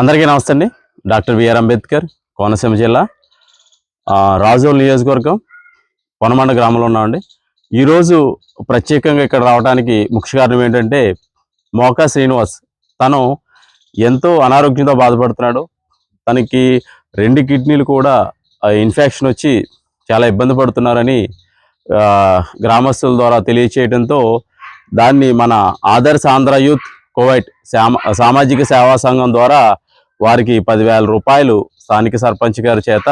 అందరికీ నమస్తే అండి. డాక్టర్ బిఆర్ అంబేద్కర్ కోనసీమ జిల్లా రాజోల్ నియోజకవర్గం పొనమండ గ్రామంలో ఉన్నామండి. ఈరోజు ప్రత్యేకంగా ఇక్కడ రావడానికి ముఖ్య కారణం ఏంటంటే మోకా శ్రీనివాస్. తను ఎంతో అనారోగ్యంతో బాధపడుతున్నాడు. తనకి రెండు కిడ్నీలు కూడా ఇన్ఫెక్షన్ వచ్చి చాలా ఇబ్బంది పడుతున్నారని గ్రామస్తుల ద్వారా తెలియచేయడంతో దాన్ని మన ఆదర్శ ఆంధ్ర యూత్ కోవైట్ సామాజిక సేవా సంఘం ద్వారా వారికి పదివేల రూపాయలు స్థానిక సర్పంచ్ గారి చేత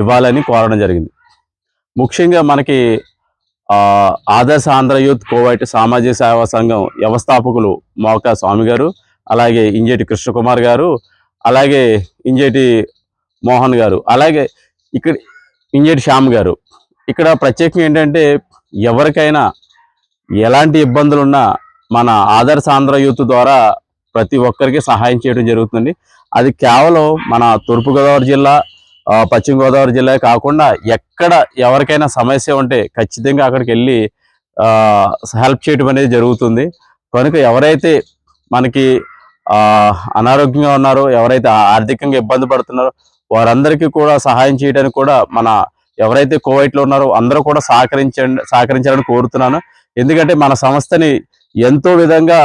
ఇవ్వాలని కోరడం జరిగింది. ముఖ్యంగా మనకి ఆదర్శ ఆంధ్ర యూత్ కోవైట్ సామాజిక సేవా సంఘం వ్యవస్థాపకులు మోకా స్వామి గారు అలాగే ఇంజేటి కృష్ణకుమార్ గారు అలాగే ఇంజేటి మోహన్ గారు అలాగే ఇక్కడ ఇంజేటి శ్యామ్ గారు. ఇక్కడ ప్రత్యేకం ఏంటంటే ఎవరికైనా ఎలాంటి ఇబ్బందులున్నా మన ఆదర్శ ఆంధ్ర యూత్ ద్వారా ప్రతి ఒక్కరికి సహాయం చేయడం జరుగుతుంది. అది కేవలం మన తూర్పుగోదావరి జిల్లా పశ్చిమ గోదావరి జిల్లా కాకుండా ఎక్కడ ఎవరికైనా సమస్య ఉంటే ఖచ్చితంగా అక్కడికి వెళ్ళి హెల్ప్ చేయడం అనేది జరుగుతుంది. కనుక ఎవరైతే మనకి అనారోగ్యంగా ఉన్నారో ఎవరైతే ఆర్థికంగా ఇబ్బంది పడుతున్నారో వారందరికీ కూడా సహాయం చేయడానికి కూడా మన ఎవరైతే కోవైట్లో ఉన్నారో అందరూ కూడా సహకరించండి సహకరించాలని కోరుతున్నాను. ఎందుకంటే మన సంస్థని ఎంతో విధంగా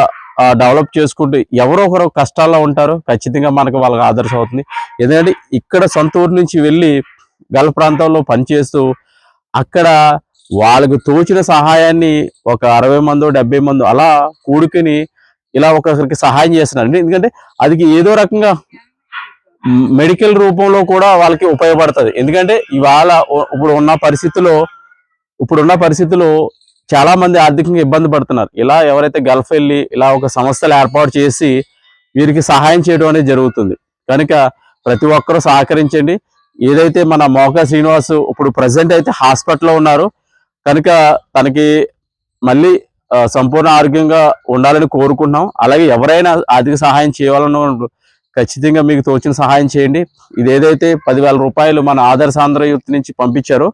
డెవలప్ చేసుకుంటూ ఎవరో ఒకరు కష్టాల్లో ఉంటారు ఖచ్చితంగా మనకు వాళ్ళకి ఆదర్శం అవుతుంది. ఎందుకంటే ఇక్కడ సొంత ఊరు నుంచి వెళ్ళి గల్ఫ్ ప్రాంతంలో పనిచేస్తూ అక్కడ వాళ్ళకు తోచిన సహాయాన్ని ఒక అరవై మందో డెబ్బై మందో అలా కూడుకుని ఇలా ఒకరికి సహాయం చేస్తున్నారు. ఎందుకంటే అది ఏదో రకంగా మెడికల్ రూపంలో కూడా వాళ్ళకి ఉపయోగపడుతుంది. ఎందుకంటే ఇవాళ ఇప్పుడు ఉన్న పరిస్థితిలో ఇప్పుడున్న పరిస్థితిలో చాలా మంది ఆర్థికంగా ఇబ్బంది పడుతున్నారు. ఇలా ఎవరైతే గల్ఫ్ వెళ్ళి ఇలా ఒక సంస్థలు ఏర్పాటు చేసి వీరికి సహాయం చేయడం అనేది జరుగుతుంది. కనుక ప్రతి ఒక్కరూ సహకరించండి. ఏదైతే మన మోకా శ్రీనివాస్ ఇప్పుడు ప్రజెంట్ అయితే హాస్పిటల్లో ఉన్నారు. కనుక తనకి మళ్ళీ సంపూర్ణ ఆరోగ్యంగా ఉండాలని కోరుకుంటున్నాం. అలాగే ఎవరైనా ఆర్థిక సహాయం చేయాలన్న ఖచ్చితంగా మీకు తోచిన సహాయం చేయండి. ఇది ఏదైతే పదివేల రూపాయలు మన ఆదర్శ ఆంధ్ర యూత్ నుంచి పంపించారో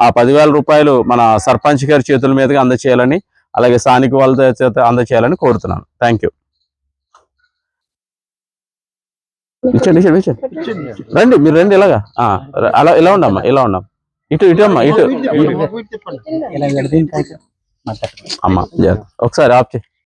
ఆ పదివేల రూపాయలు మన సర్పంచ్ గారి చేతుల మీదుగా అందచేయాలని అలాగే స్థానిక వాళ్ళ చేత అందచేయాలని కోరుతున్నాను. థ్యాంక్ యూ ఇచ్చండి ఇచ్చండి ఇచ్చండి రండి మీరు రండి ఇలాగా. అలా ఇలా ఉండమ్మా ఇలా ఉండమ్మా. ఇటు ఇటు అమ్మా ఇటు. అమ్మా. ఒకసారి ఆప్ చేయి